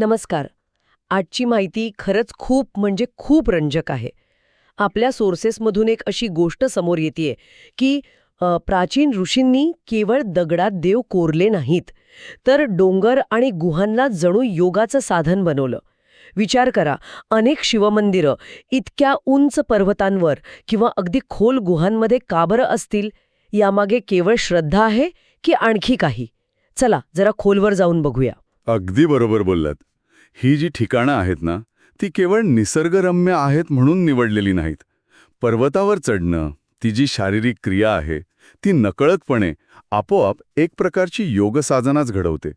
नमस्कार. आजची माहिती खरंच खूप म्हणजे खूप रंजक आहे. आपल्या सोर्सेसमधून एक अशी गोष्ट समोर येते की प्राचीन ऋषींनी केवळ दगडात देव कोरले नाहीत तर डोंगर आणि गुहांना जणू योगाचं साधन बनवलं. विचार करा अनेक शिवमंदिरं इतक्या उंच पर्वतांवर किंवा अगदी खोल गुहांमध्ये का बरं असतील? यामागे केवळ श्रद्धा आहे की आणखी काही? चला जरा खोलवर जाऊन बघूया. अगदी बरोबर बोललात. ही जी ठिकाणं आहेत ना ती केवळ निसर्गरम्य आहेत म्हणून निवडलेली नाहीत. पर्वतावर चढणं ती जी शारीरिक क्रिया आहे ती नकळतपणे आपोआप एक प्रकारची योगसाधनाच घडवते.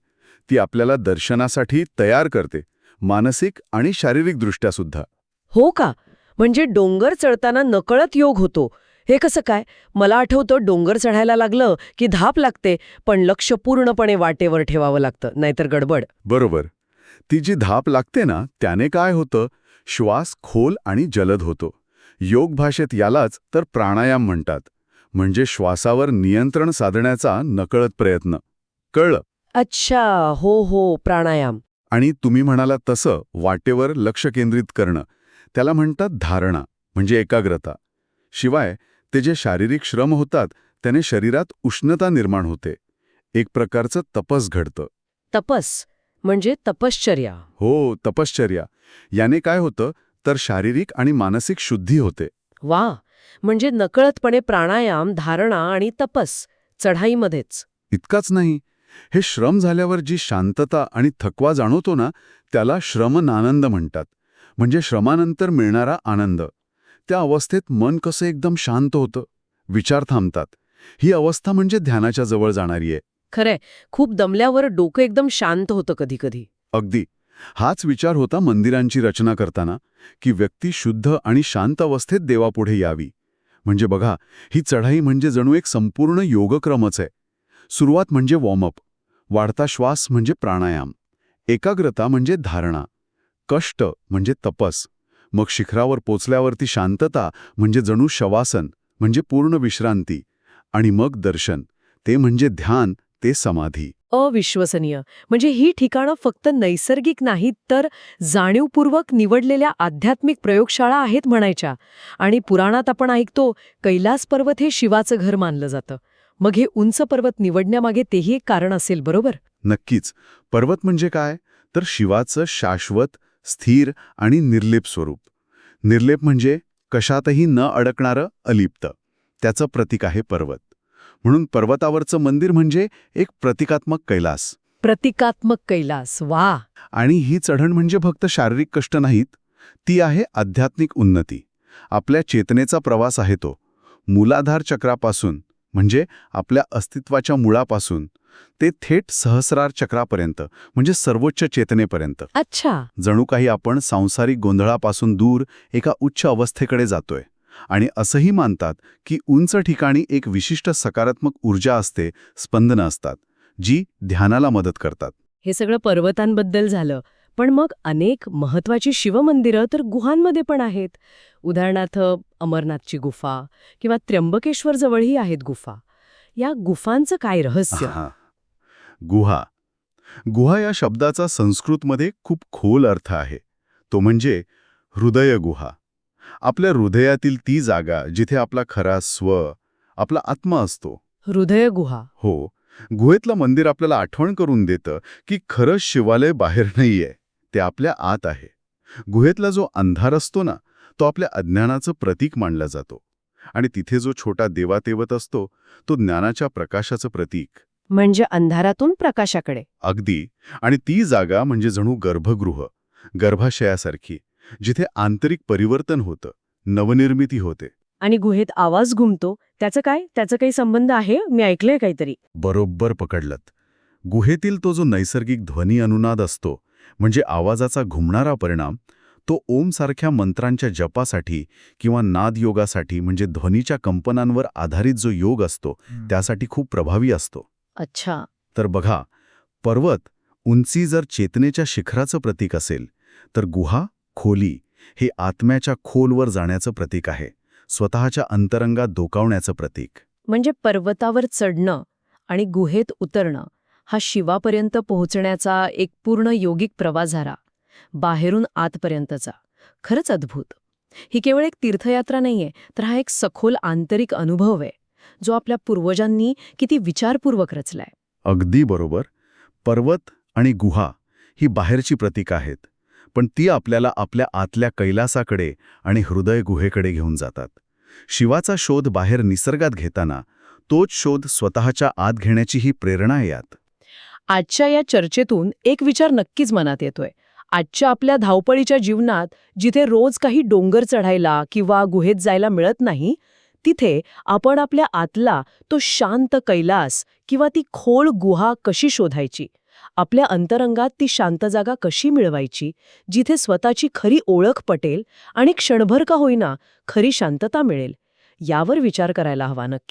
ती आपल्याला दर्शनासाठी तयार करते मानसिक आणि शारीरिकदृष्ट्या सुद्धा हो का? म्हणजे डोंगर चढताना नकळत योग होतो. हे कसं काय? मला आठवतं डोंगर चढायला लागलं की धाप लागते पण लक्ष पूर्णपणे वाटेवर ठेवावं लागतं नाहीतर गडबड. बरोबर. ती जी धाप लागते ना त्याने काय होतं? श्वास खोल आणि जलद होतो. योग भाषेत यालाच तर प्राणायाम म्हणतात. म्हणजे श्वासावर नियंत्रण साधण्याचा नकळत प्रयत्न. कळलं? अच्छा हो हो प्राणायाम. आणि तुम्ही म्हणाला तसं वाटेवर लक्ष केंद्रित करणं. त्याला म्हणतात धारणा म्हणजे एकाग्रता. शिवाय ते जे शारीरिक श्रम होतात त्याने शरीरात उष्णता निर्माण होते. एक प्रकारचं तपस घडतं. तपस. म्हणजे तपश्चर्या. हो तपश्चर्या. याने काय होतं तर शारीरिक आणि मानसिक शुद्धी होते. वा म्हणजे नकळतपणे प्राणायाम धारणा आणि तपस चढाईमध्येच. इतकाच नाही. हे श्रम झाल्यावर जी शांतता आणि थकवा जाणवतो ना त्याला श्रमनानंद म्हणतात. म्हणजे श्रमानंतर मिळणारा आनंद. त्या अवस्थेत मन कसं एकदम शांत होतं? विचार थांबतात. ही अवस्था म्हणजे ध्यानाच्या जवळ जाणारी आहे. खरंय. खूप दमल्यावर डोकं एकदम शांत होतं कधी कधी अगदी. हाच विचार होता मंदिरांची रचना करताना की व्यक्ती शुद्ध आणि शांत अवस्थेत देवापुढे यावी. म्हणजे बघा ही चढाई म्हणजे जणू एक संपूर्ण योगक्रमच आहे. सुरुवात म्हणजे वॉर्मअप वाढता श्वास म्हणजे प्राणायाम. एकाग्रता म्हणजे धारणा. कष्ट म्हणजे तपस. मग शिखरावर पोचल्यावरती शांतता म्हणजे जणू शवासन म्हणजे पूर्ण विश्रांती. आणि मग दर्शन. ते म्हणजे ध्यान ते समाधी. अविश्वसनीय. म्हणजे ही ठिकाणं फक्त नैसर्गिक नाहीत तर जाणीवपूर्वक निवडलेल्या आध्यात्मिक प्रयोगशाळा आहेत म्हणायच्या. आणि पुराणात आपण ऐकतो कैलास पर्वत हे शिवाचं घर मानलं जातं. मग हे उंच पर्वत निवडण्यामागे तेही एक कारण असेल बरोबर? नक्कीच. पर्वत म्हणजे काय? तर शिवाचं शाश्वत स्थिर आणि निर्लेप स्वरूप. निर्लेप म्हणजे कशातही न अडकणारं अलिप्त. त्याचं प्रतीक आहे पर्वत. म्हणून पर्वतावरचं मंदिर म्हणजे एक प्रतिकात्मक कैलास. प्रतिकात्मक कैलास वा! आणि ही चढण म्हणजे फक्त शारीरिक कष्ट नाहीत ती आहे आध्यात्मिक उन्नती. आपल्या चेतनेचा प्रवास आहे तो. मूलाधार चक्रापासून म्हणजे आपल्या अस्तित्वाच्या मुळापासून ते थेट सहस्रार चक्रापर्यंत म्हणजे सर्वोच्च चेतनेपर्यंत. अच्छा! जणू काही आपण सांसारिक गोंधळापासून दूर एका उच्च अवस्थेकडे जातोय. आणि असंही मानतात की उंच ठिकाणी एक विशिष्ट सकारात्मक ऊर्जा असते स्पंदनं असतात जी ध्यानाला मदत करतात. हे सगळं पर्वतांबद्दल झालं पण मग अनेक महत्वाची शिवमंदिरं तर गुहांमध्ये पण आहेत. उदाहरणार्थ अमरनाथची गुफा किंवा त्र्यंबकेश्वर जवळही आहेत गुफा. या गुफांचं काय रहस्य. गुहा. गुहा या शब्दाचा संस्कृतमध्ये खूप खोल अर्थ आहे. तो म्हणजे हृदय गुहा आपल्या हृदयातील ती जागा जिथे आपला खरा स्व आपला आत्मा असतो. हृदय गुहा. हो गुहेतलं मंदिर आपल्याला आठवण करून देतं की खरं शिवालय बाहेर नाहीये ते आपल्या आत आहे. गुहेतला जो अंधार असतो ना तो आपल्या अज्ञानाचं प्रतीक मानला जातो. आणि तिथे जो छोटा देवातेवत असतो तो ज्ञानाच्या प्रकाशाचं प्रतीक. म्हणजे अंधारातून प्रकाशाकडे. अगदी. आणि ती जागा म्हणजे जणू गर्भगृह गर्भाशयासारखी. जिथे आंतरिक परिवर्तन होतं नवनिर्मिती होते. आणि गुहेत आवाज घुमतो त्याचं काय? त्याचं काही संबंध आहे? मी ऐकलंय काहीतरी. बरोबर पकडलत. गुहेतील तो जो नैसर्गिक ध्वनी अनुनाद असतो म्हणजे आवाजाचा घुमणारा परिणाम तो ओमसारख्या मंत्रांच्या जपासाठी किंवा नादयोगासाठी म्हणजे ध्वनीच्या कंपनांवर आधारित जो योग असतो त्यासाठी खूप प्रभावी असतो. अच्छा. तर बघा पर्वत उंची जर चेतनेच्या शिखराचं प्रतीक असेल तर गुहा खोली हे आत्म्याच्या खोलवर जाण्याचं प्रतीक आहे. स्वतःच्या अंतरंगात डोकावण्याचं प्रतीक. म्हणजे पर्वतावर चढणं आणि गुहेत उतरणं हा शिवापर्यंत पोहोचण्याचा एक पूर्ण योगिक प्रवास झाला बाहेरून आतपर्यंतचा. खरंच अद्भुत. ही केवळ एक तीर्थयात्रा नाहीये तर हा एक सखोल आंतरिक अनुभव आहे जो आपल्या पूर्वजांनी किती विचारपूर्वक रचलाय. अगदी बरोबर. पर्वत आणि गुहा ही बाहेरची प्रतीक आहेत. पण ती आपल्याला आपल्या आतल्या कैलासाकडे आणि हृदय गुहेकडे घेऊन जातात. शिवाचा शोध बाहेर निसर्गात घेताना तोच शोध स्वतःच्या आत घेण्याची ही प्रेरणा आहे यात. आजच्या या चर्चेतून एक विचार नक्कीच मनात येतोय. आजच्या आपल्या धावपळीच्या जीवनात जिथे रोज काही डोंगर चढायला किंवा गुहेत जायला मिळत नाही तिथे आपण आपल्या आतला तो शांत कैलास किंवा ती खोल गुहा कशी शोधायची? आपल्या अंतरंगात ती शांत जागा कशी मिळवायची जिथे स्वतःची खरी ओळख पटेल आणि क्षणभर का होईना खरी शांतता मिळेल यावर विचार करायला हवा नक्की